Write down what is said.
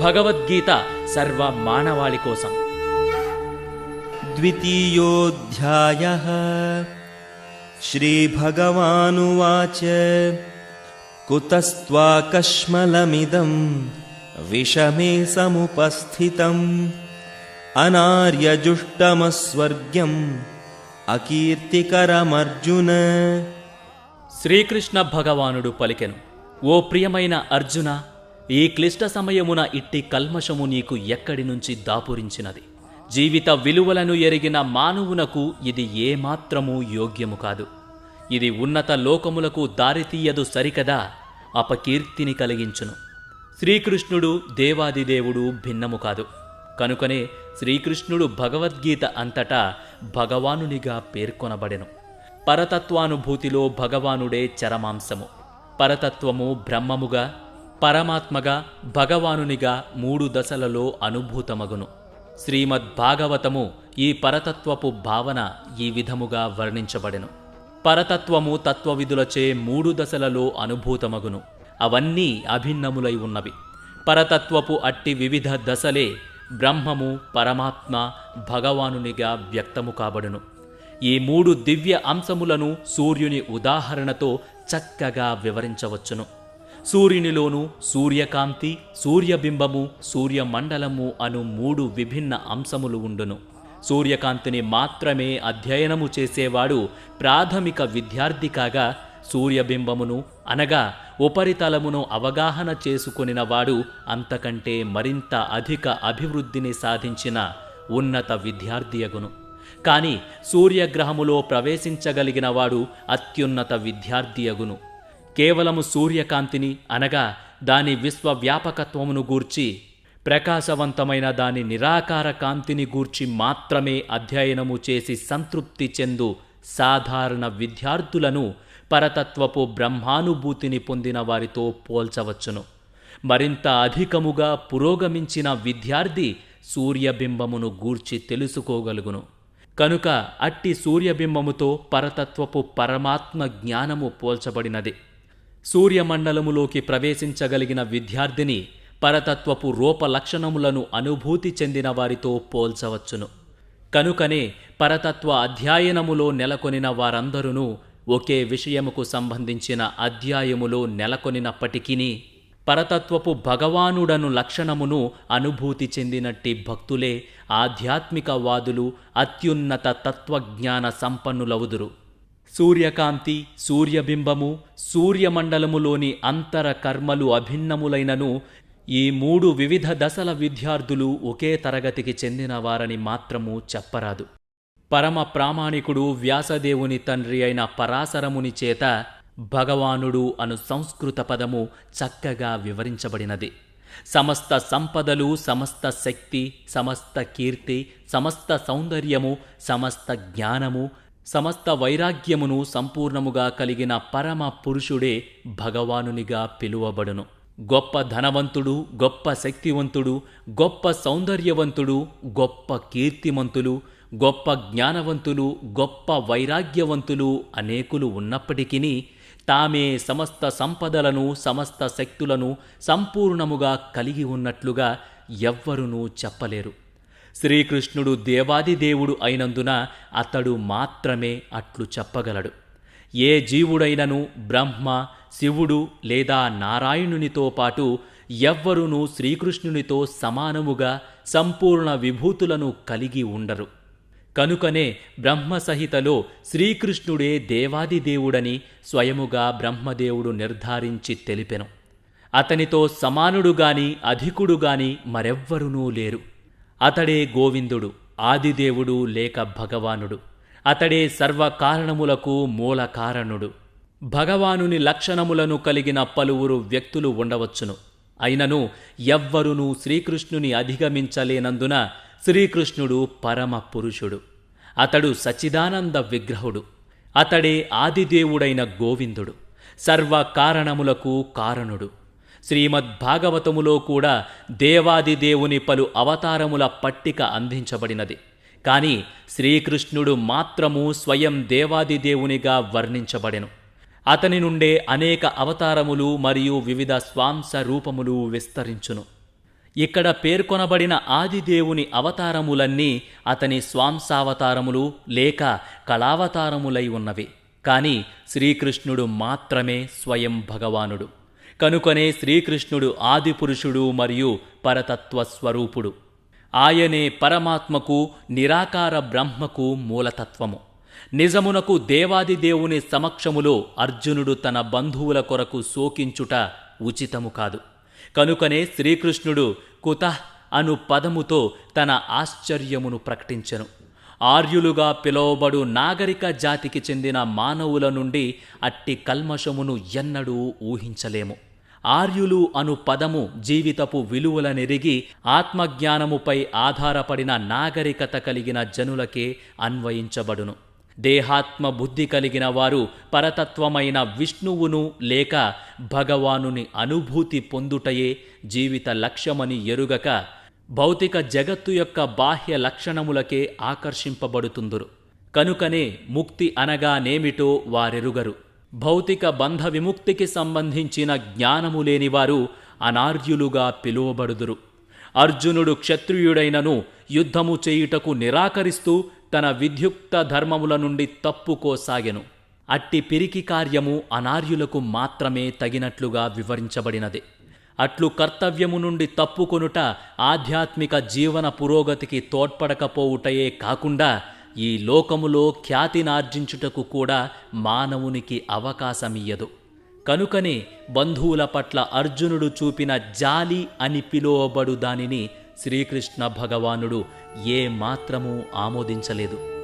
భగవద్గీత సర్వ మానవాళి కోసం. ద్వితీయోధ్యాయ శ్రీభగవానువాచ కుతస్వాకష్మలమిదం విషమే సముపస్థితం అనార్యజుష్టమస్వర్గ్యం అకీర్తికరమర్జున. శ్రీకృష్ణ భగవానుడు పలికెను ఓ ప్రియమైన అర్జున ఈ క్లిష్ట సమయమున ఇట్టి కల్మషము నీకు ఎక్కడి నుంచి దాపురించినది? జీవిత విలువలను ఎరిగిన మానవునకు ఇది ఏమాత్రమూ యోగ్యము కాదు. ఇది ఉన్నత లోకములకు దారితీయదు సరికదా? అపకీర్తిని కలిగించును. శ్రీకృష్ణుడు దేవాదిదేవుడు భిన్నము కాదు. కనుకనే శ్రీకృష్ణుడు భగవద్గీత అంతటా భగవానునిగా పేర్కొనబడెను. పరతత్వానుభూతిలో భగవానుడే చరమాంశము పరతత్వము బ్రహ్మముగా పరమాత్మగా భగవానునిగా మూడు దశలలో అనుభూతమగును. శ్రీమద్భాగవతము ఈ పరతత్వపు భావన ఈ విధముగా వర్ణించబడెను. పరతత్వము తత్వవిధులచే మూడు దశలలో అనుభూతమగును. అవన్నీ అభిన్నములై ఉన్నవి. పరతత్వపు అట్టి వివిధ దశలే బ్రహ్మము పరమాత్మ భగవానునిగా వ్యక్తము కాబడును. ఈ మూడు దివ్య అంశములను సూర్యుని ఉదాహరణతో చక్కగా వివరించవచ్చును. సూర్యునిలోను సూర్యకాంతి సూర్యబింబము సూర్యమండలము అను మూడు విభిన్న అంశములు ఉండును. సూర్యకాంతిని మాత్రమే అధ్యయనము చేసేవాడు ప్రాథమిక విద్యార్థి కాగా సూర్యబింబమును అనగా ఉపరితలమును అవగాహన చేసుకొనినవాడు అంతకంటే మరింత అధిక అభివృద్ధిని సాధించిన ఉన్నత విద్యార్థియగును. కాని సూర్యగ్రహములో ప్రవేశించగలిగినవాడు అత్యున్నత విద్యార్థియగును. కేవలము సూర్యకాంతిని అనగా దాని విశ్వవ్యాపకత్వమును గూర్చి ప్రకాశవంతమైన దాని నిరాకార కాంతిని గూర్చి మాత్రమే అధ్యయనము చేసి సంతృప్తి చెందు సాధారణ విద్యార్థులను పరతత్వపు బ్రహ్మానుభూతిని పొందిన వారితో పోల్చవచ్చును. మరింత అధికముగా పురోగమించిన విద్యార్థి సూర్యబింబమును గూర్చి తెలుసుకోగలుగును. కనుక అట్టి సూర్యబింబముతో పరతత్వపు పరమాత్మ జ్ఞానము పోల్చబడినది. సూర్యమండలములోకి ప్రవేశించగలిగిన విద్యార్థిని పరతత్వపు రూపలక్షణములను అనుభూతి చెందిన వారితో పోల్చవచ్చును. కనుకనే పరతత్వ అధ్యయనములో నెలకొనిన వారందరూ ఒకే విషయముకు సంబంధించిన అధ్యాయములో నెలకొనినప్పటికీ పరతత్వపు భగవానుడను లక్షణమును అనుభూతి చెందినట్టి భక్తులే ఆధ్యాత్మికవాదులు అత్యున్నత తత్వజ్ఞాన సంపన్నులవుదురు. సూర్యకాంతి సూర్యబింబము సూర్యమండలములోని అంతర కర్మలు అభిన్నములైనను ఈ మూడు వివిధ దశల విద్యార్థులు ఒకే తరగతికి చెందినవారని మాత్రము చెప్పరాదు. పరమ ప్రామాణికుడు వ్యాసదేవుని తండ్రి అయిన పరాశరముని చేత భగవానుడు అను సంస్కృత పదము చక్కగా వివరించబడినది. సమస్త సంపదలు సమస్త శక్తి సమస్త కీర్తి సమస్త సౌందర్యము సమస్త జ్ఞానము సమస్త వైరాగ్యమును సంపూర్ణముగా కలిగిన పరమ పురుషుడే భగవానునిగా పిలువబడును. గొప్ప ధనవంతుడు గొప్ప శక్తివంతుడు గొప్ప సౌందర్యవంతుడు గొప్ప కీర్తిమంతులు గొప్ప జ్ఞానవంతులు గొప్ప వైరాగ్యవంతులు అనేకులు ఉన్నప్పటికీ తామే సమస్త సంపదలను సమస్త శక్తులను సంపూర్ణముగా కలిగి ఉన్నట్లుగా ఎవ్వరునూ చెప్పలేరు. శ్రీకృష్ణుడు దేవాదిదేవుడు అయినందున అతడు మాత్రమే అట్లు చెప్పగలడు. ఏ జీవుడైనను బ్రహ్మ శివుడు లేదా నారాయణునితో పాటు ఎవ్వరునూ శ్రీకృష్ణునితో సమానముగా సంపూర్ణ విభూతులను కలిగి ఉండరు. కనుకనే బ్రహ్మసహితలో శ్రీకృష్ణుడే దేవాది దేవుడని స్వయముగా బ్రహ్మదేవుడు నిర్ధారించి తెలిపెను. అతనితో సమానుడుగాని అధికుడుగాని మరెవ్వరునూ లేరు. అతడే గోవిందుడు ఆదిదేవుడు లేక భగవానుడు. అతడే సర్వకారణములకు మూల కారణుడు భగవానుని లక్షణములను కలిగిన పలువురు వ్యక్తులు ఉండవచ్చును. అయినను ఎవ్వరునూ శ్రీకృష్ణుని అధిగమించలేనందున శ్రీకృష్ణుడు పరమ పురుషుడు. అతడు సచిదానంద విగ్రహుడు. అతడే ఆదిదేవుడైన గోవిందుడు. సర్వ కారణములకు కారణుడు. శ్రీమద్భాగవతములో కూడా దేవాది దేవుని పలు అవతారముల పట్టిక అందించబడినది. కాని శ్రీకృష్ణుడు మాత్రము స్వయం దేవాది దేవునిగా వర్ణించబడెను. అతని నుండే అనేక అవతారములు మరియు వివిధ స్వాంస రూపములు విస్తరించును. ఇక్కడ పేర్కొనబడిన ఆదిదేవుని అవతారములన్నీ అతని స్వాంసావతారములు లేక కళావతారములై ఉన్నవి. కాని శ్రీకృష్ణుడు మాత్రమే స్వయం భగవానుడు. కనుకనే శ్రీకృష్ణుడు ఆదిపురుషుడు మరియు పరతత్వ స్వరూపుడు. ఆయనే పరమాత్మకు నిరాకార బ్రహ్మకు మూలతత్వము. నిజమునకు దేవాది దేవుని సమక్షములో అర్జునుడు తన బంధువుల కొరకు శోకించుట ఉచితము కాదు. కనుకనే శ్రీకృష్ణుడు కుతః అను పదముతో తన ఆశ్చర్యమును ప్రకటించెను. ఆర్యులుగా పిలువబడు నాగరిక జాతికి చెందిన మానవుల నుండి అట్టి కల్మషమును ఎన్నడూ ఊహించలేము. ఆర్యులు అను పదము జీవితపు విలువలనెరిగి ఆత్మజ్ఞానముపై ఆధారపడిన నాగరికత కలిగిన జనులకే అన్వయించబడును. దేహాత్మ బుద్ధి కలిగిన వారు పరతత్వమైన విష్ణువును లేక భగవానుని అనుభూతి పొందుటయే జీవిత లక్ష్యమని ఎరుగక భౌతిక జగత్తు యొక్క బాహ్య లక్షణములకే ఆకర్షింపబడుతుందురు. కనుకనే ముక్తి అనగానేమిటో వారెరుగరు. భౌతిక బంధ విముక్తికి సంబంధించిన జ్ఞానము లేనివారు అనార్యులుగా పిలువబడుదురు. అర్జునుడు క్షత్రియుడైనను యుద్ధము చేయుటకు నిరాకరిస్తూ తన విద్యుక్త ధర్మముల నుండి తప్పుకోసాగెను. అట్టి పిరికి కార్యము అనార్యులకు మాత్రమే తగినట్లుగా వివరించబడినది. అట్లు కర్తవ్యము నుండి తప్పుకొనుట ఆధ్యాత్మిక జీవన పురోగతికి తోడ్పడకపోవుటయే కాకుండా ఈ లోకములో ఖ్యాతినార్జించుటకు కూడా మానవునికి అవకాశమియ్యదు. కనుకనే బంధువుల పట్ల అర్జునుడు చూపిన జాలి అని పిలువబడు దానిని శ్రీకృష్ణ భగవానుడు ఏ మాత్రమూ ఆమోదించలేదు.